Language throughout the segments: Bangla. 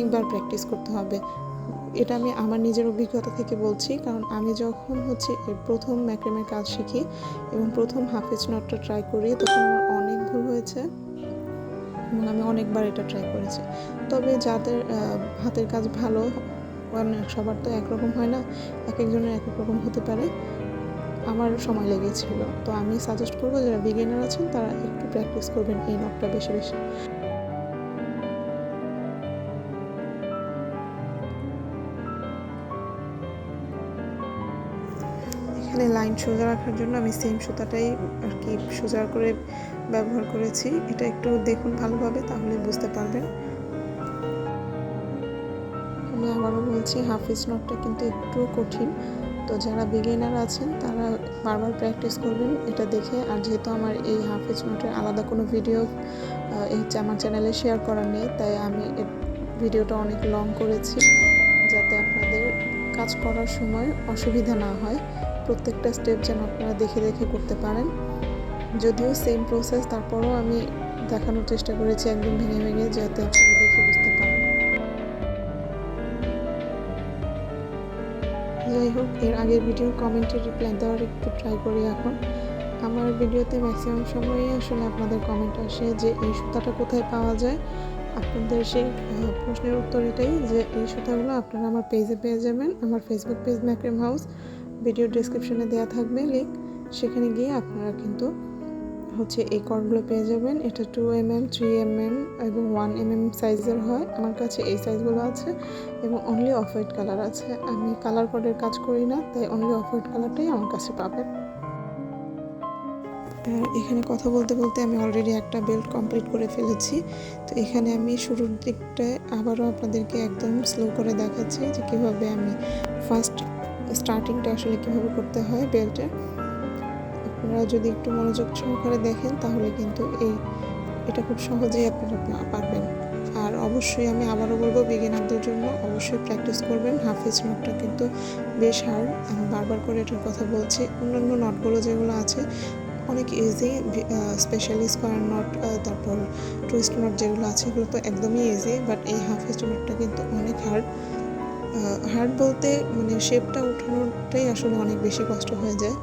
অনেকবার প্র্যাকটিস করতে হবে। এটা আমি আমার নিজের অভিজ্ঞতা থেকে বলছি, কারণ আমি যখন হচ্ছে প্রথম ম্যাক্রেমের কাজ শিখি এবং প্রথম হাফেজ নটটা ট্রাই করি, তখন আমার অনেক ভুল হয়েছে। এবং আমি অনেকবার এটা ট্রাই করেছি। তবে যাদের হাতের কাজ ভালো কারণ সবার তো একরকম হয় না, এক একজনের এক এক রকম হতে পারে, আমার সময় লেগেছিল। তো আমি সাজেস্ট করব, যারা বিগিনার আছেন, তারা একটু প্র্যাকটিস করবেন এই নটটা বেশি বেশি। এখানে লাইন সোজা রাখার জন্য আমি সেম সুতাটাই আর কি সোজা করে ব্যবহার করেছি। এটা একটু দেখুন ভালোভাবে, তাহলে বুঝতে পারবেন। আমি আবারও বলছি, হাফিজ নটটা কিন্তু একটু কঠিন। তো যারা বিগিনার আছেন, তারা বারবার প্র্যাকটিস করবেন এটা দেখে। আর যেহেতু আমার এই হাফিজ নোটের আলাদা কোনো ভিডিও এই আমার চ্যানেলে শেয়ার করার নেই, তাই আমি ভিডিওটা অনেক লং করেছি, যাতে আপনাদের কাজ করার সময় অসুবিধা না হয়। প্রত্যেকটা স্টেপ যেন আপনারা দেখে দেখে করতে পারেন। যদিও সেম প্রসেস তারপরও আমি দেখানোর চেষ্টা করেছি, একদম ভেঙে ভেঙে, যাতে আপনারা দেখে বুঝতে পারেন। যাই হোক, এর আগের ভিডিও কমেন্টে রিপ্লাই দেওয়ার একটু ট্রাই করি এখন। আমার ভিডিওতে ম্যাক্সিমাম সময়ই আসলে আপনাদের কমেন্ট আসে যে, এই সুতাটা কোথায় পাওয়া যায়? আপনাদের সেই প্রশ্নের উত্তর এটাই যে, এই সুতাগুলো আপনারা আমার পেজে পেয়ে যাবেন, আমার Facebook page macrame house video ডিসক্রিপশনে দেওয়া থাকবে লিঙ্ক সেখানে গিয়ে আপনারা কিন্তু হচ্ছে এই কর্ডগুলো পেয়ে যাবেন। এটা two M M three M M এবং ওয়ান এম এম সাইজের হয়। আমার কাছে এই সাইজগুলো আছে এবং অনলি অফ হোয়াইট কালার আছে। আমি কালার কোডের কাজ করি না, তাই অনলি অফ হোয়াইট কালারটাই আমার কাছে পাবেন। আর এখানে কথা বলতে বলতে আমি অলরেডি একটা বেল্ট কমপ্লিট করে ফেলেছি। তো এখানে আমি শুরুর দিকটায় আবারও আপনাদেরকে একদম স্লো করে দেখাচ্ছি যে কীভাবে আমি ফার্স্ট স্টার্টিংটা আসলে কীভাবে করতে হয় বেল্টের আপনারা যদি একটু মনোযোগ সহকারে দেখেন, তাহলে কিন্তু এই, এটা খুব সহজেই আপনারা পারবেন। আর অবশ্যই আমি আবারও বলব বিগিনারদের জন্য অবশ্যই প্র্যাকটিস করবেন। হাফিজ নটটা কিন্তু বেশ হার্ড আমি বারবার করে এটার কথা বলছি। অন্যান্য নটগুলো যেগুলো আছে, অনেক ইজি স্পেশালি স্কোয়ার নট তারপর টুইস্ট নট যেগুলো আছে, এগুলো তো একদমই ইজি বাট এই হাফিজ নটটা কিন্তু অনেক হার্ড হার্ড বলতে মানে শেপটা উঠানোটাই আসলে অনেক বেশি কষ্ট হয়ে যায়।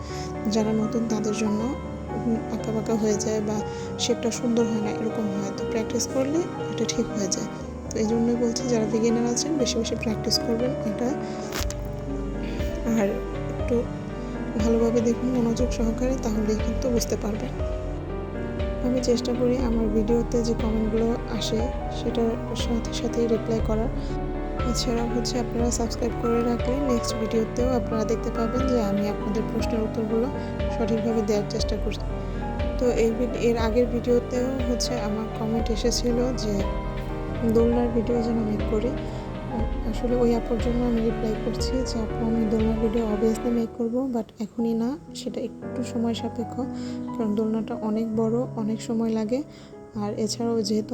যারা নতুন তাদের জন্য আঁকা বাঁকা হয়ে যায় বা শেপটা সুন্দর হয় না, এরকম হয়। তো প্র্যাকটিস করলে এটা ঠিক হয়ে যায়। তো এই জন্যই বলছি, যারা বিগিনার আছেন, বেশি বেশি প্র্যাকটিস করবেন এটা। আর একটু ভালোভাবে দেখুন, মনোযোগ সহকারে, তাহলেই কিন্তু বুঝতে পারবেন। আমি চেষ্টা করি আমার ভিডিওতে যে কমেন্টগুলো আসে, সেটার সাথে সাথেই রিপ্লাই করার। এছাড়াও হচ্ছে আপনারা সাবস্ক্রাইব করে রাখলে নেক্সট ভিডিওতেও আপনারা দেখতে পাবেন যে আমি আপনাদের প্রশ্নের উত্তরগুলো সঠিকভাবে দেওয়ার চেষ্টা করছি। তো এই এর আগের ভিডিওতেও হচ্ছে আমার কমেন্ট এসেছিল যে দোলনার ভিডিও যেন মেক করি। আসলে ওই আপুর জন্য আমি রিপ্লাই করছি যে, আপু, আমি দোলনার ভিডিও অবভিয়াসলি মেক করব বাট এখনই না। সেটা একটু সময় সাপেক্ষ, কারণ দোলনাটা অনেক বড়, অনেক সময় লাগে। আর এছাড়াও যেহেতু